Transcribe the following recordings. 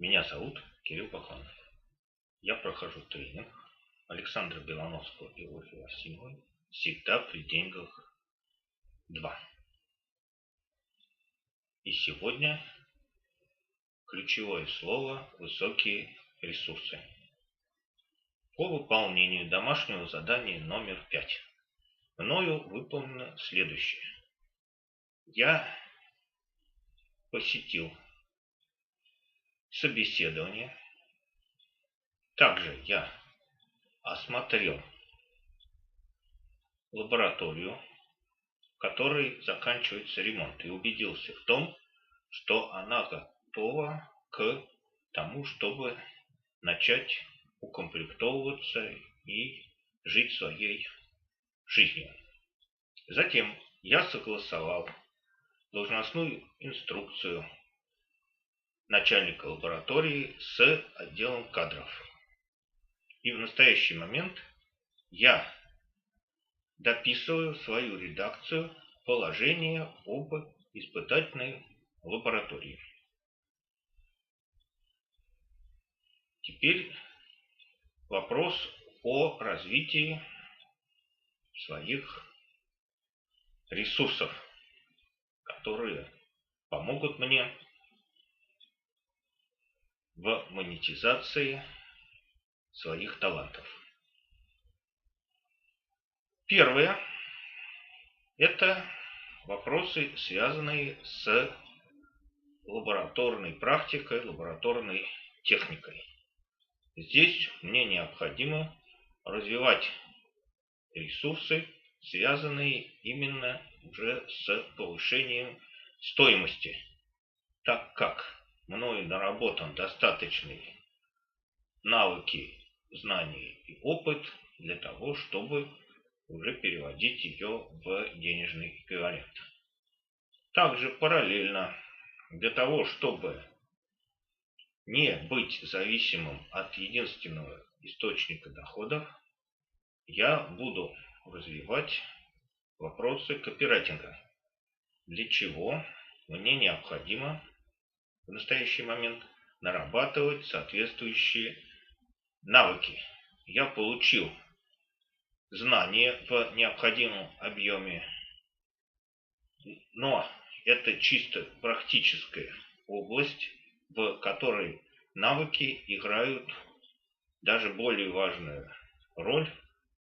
Меня зовут Кирилл Баханов. Я прохожу тренинг Александра Белановского и Ольги Васильевой «Всегда при деньгах 2». И сегодня ключевое слово «высокие ресурсы». По выполнению домашнего задания номер 5 мною выполнено следующее. Я посетил собеседование. Также я осмотрел лабораторию, в которой заканчивается ремонт, и убедился в том, что она готова к тому, чтобы начать укомплектовываться и жить своей жизнью. Затем я согласовал должностную инструкцию начальника лаборатории с отделом кадров. И в настоящий момент я дописываю свою редакцию положения об испытательной лаборатории. Теперь вопрос о развитии своих ресурсов, которые помогут мне в монетизации своих талантов. Первое – это вопросы, связанные с лабораторной практикой, лабораторной техникой. Здесь мне необходимо развивать ресурсы, связанные именно уже с повышением стоимости, так как мною наработан достаточный навыки, знания и опыт для того, чтобы уже переводить ее в денежный эквивалент. Также параллельно для того, чтобы не быть зависимым от единственного источника доходов, я буду развивать вопросы копирайтинга, для чего мне необходимо в настоящий момент нарабатывать соответствующие навыки. Я получил знания в необходимом объеме, но это чисто практическая область, в которой навыки играют даже более важную роль,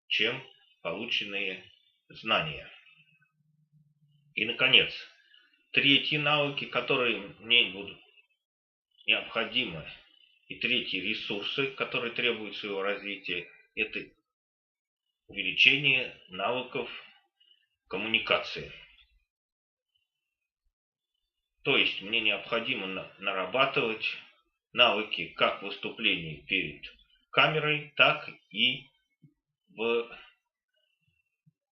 чем полученные знания. И, наконец, третьи навыки, которые мне будут необходимы. И третьи ресурсы, которые требуют своего развития, это увеличение навыков коммуникации. То есть мне необходимо нарабатывать навыки как выступлений перед камерой, так и в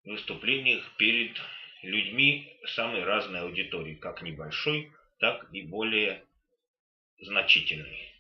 выступлениях перед людьми самой разной аудитории, как небольшой, так и более значительный.